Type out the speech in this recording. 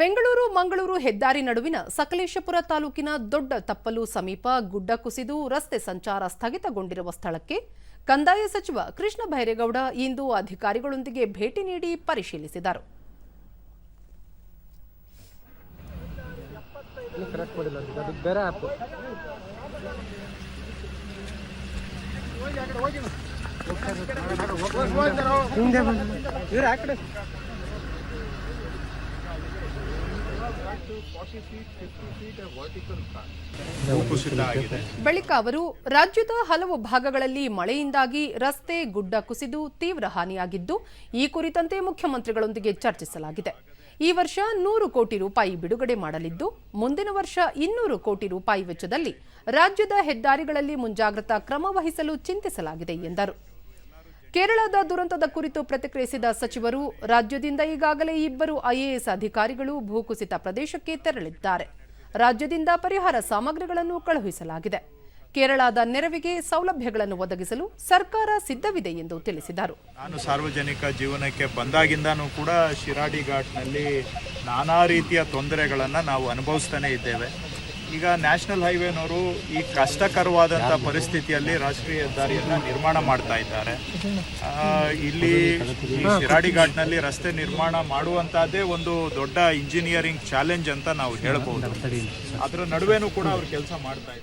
ಬೆಂಗಳೂರು, ಮಂಗಳೂರು ಹೆದ್ದಾರಿ ನಡುವಿನ ಸಕಲೇಶಪುರ ತಾಲೂಕಿನ ದೊಡ್ಡ ತಪ್ಪಲು ಸಮೀಪ ಗುಡ್ಡ ಕುಸಿದು ರಸ್ತೆ ಸಂಚಾರ ಸ್ಥಗಿತಗೊಂಡಿರುವ ಸ್ಥಳಕ್ಕೆ ಕಂದಾಯ ಸಚಿವ ಕೃಷ್ಣ ಬೈರೇಗೌಡ ಇಂದು ಅಧಿಕಾರಿಗಳೊಂದಿಗೆ ಭೇಟಿ ನೀಡಿ ಪರಿಶೀಲಿಸಿದರು. ಬಳಿಕ ಅವರು ರಾಜ್ಯದ ಹಲವು ಭಾಗಗಳಲ್ಲಿ ಮಳೆಯಿಂದಾಗಿ ರಸ್ತೆ ಗುಡ್ಡ ಕುಸಿದು ತೀವ್ರ ಹಾನಿಯಾಗಿದ್ದು ಈ ಕುರಿತಂತೆ ಮುಖ್ಯಮಂತ್ರಿಗಳೊಂದಿಗೆ ಚರ್ಚಿಸಲಾಗಿದೆ. ಈ ವರ್ಷ ನೂರು ಕೋಟಿ ರೂಪಾಯಿ ಬಿಡುಗಡೆ ಮಾಡಲಿದ್ದು ಮುಂದಿನ ವರ್ಷ ಇನ್ನೂರು ಕೋಟಿ ರೂಪಾಯಿ ವೆಚ್ಚದಲ್ಲಿ ರಾಜ್ಯದ ಹೆದ್ದಾರಿಗಳಲ್ಲಿ ಮುಂಜಾಗ್ರತಾ ಕ್ರಮ ವಹಿಸಲು ಚಿಂತಿಸಲಾಗಿದೆ ಎಂದರು. ಕೇರಳದ ದುರಂತದ ಕುರಿತು ಪ್ರತಿಕ್ರಿಯಿಸಿದ ಸಚಿವರು, ರಾಜ್ಯದಿಂದ ಈಗಾಗಲೇ ಇಬ್ಬರು ಐಎಎಸ್ ಅಧಿಕಾರಿಗಳು ಭೂಕುಸಿತ ಪ್ರದೇಶಕ್ಕೆ ತೆರಳಿದ್ದಾರೆ. ರಾಜ್ಯದಿಂದ ಪರಿಹಾರ ಸಾಮಗ್ರಿಗಳನ್ನು ಕಳುಹಿಸಲಾಗಿದೆ. ಕೇರಳದ ನೆರವಿಗೆ ಸೌಲಭ್ಯಗಳನ್ನು ಒದಗಿಸಲು ಸರ್ಕಾರ ಸಿದ್ಧವಿದೆ ಎಂದು ತಿಳಿಸಿದರು. ನಾನು ಸಾರ್ವಜನಿಕ ಜೀವನಕ್ಕೆ ಬಂದಾಗಿಂದನೂ ಕೂಡ ಶಿರಾಡಿ ಘಾಟ್ನಲ್ಲಿ ನಾನಾ ರೀತಿಯ ತೊಂದರೆಗಳನ್ನು ನಾವು ಅನುಭವಿಸ್ತಾನೆ ಇದ್ದೇವೆ. ಈಗ ನ್ಯಾಷನಲ್ ಹೈವೇನವರು ಈ ಕಷ್ಟಕರವಾದಂಥ ಪರಿಸ್ಥಿತಿಯಲ್ಲಿ ರಾಷ್ಟ್ರೀಯ ಹೆದ್ದಾರಿಯನ್ನು ನಿರ್ಮಾಣ ಮಾಡ್ತಾ ಇದ್ದಾರೆ. ಇಲ್ಲಿ ಶಿರಾಡಿ ಘಾಟ್ನಲ್ಲಿ ರಸ್ತೆ ನಿರ್ಮಾಣ ಮಾಡುವಂಥದ್ದೇ ಒಂದು ದೊಡ್ಡ ಇಂಜಿನಿಯರಿಂಗ್ ಚಾಲೆಂಜ್ ಅಂತ ನಾವು ಹೇಳಬಹುದು ಅದರ ನಡುವೆನೂ ಕೂಡ ಅವ್ರು ಕೆಲಸ ಮಾಡ್ತಾ